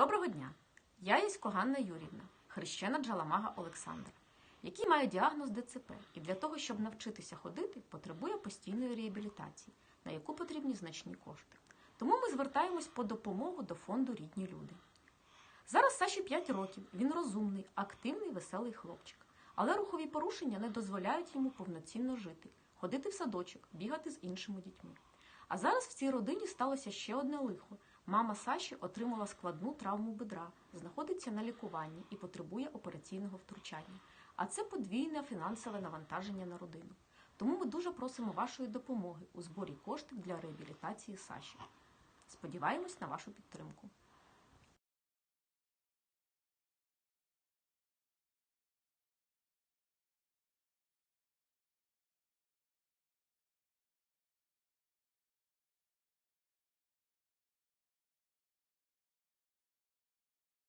Доброго дня! Я Ясько Ганна Юрівна, хрещена Джаламага Олександр, який має діагноз ДЦП і для того, щоб навчитися ходити, потребує постійної реабілітації, на яку потрібні значні кошти. Тому ми звертаємось по допомогу до фонду Рідні люди. Зараз Саші 5 років, він розумний, активний, веселий хлопчик. Але рухові порушення не дозволяють йому повноцінно жити, ходити в садочок, бігати з іншими дітьми. А зараз в цій родині сталося ще одне лихо. Мама Саші отримала складну травму бедра, знаходиться на лікуванні і потребує операційного втручання. А це подвійне фінансове навантаження на родину. Тому ми дуже просимо вашої допомоги у зборі коштів для реабілітації Саші. Сподіваємось на вашу підтримку.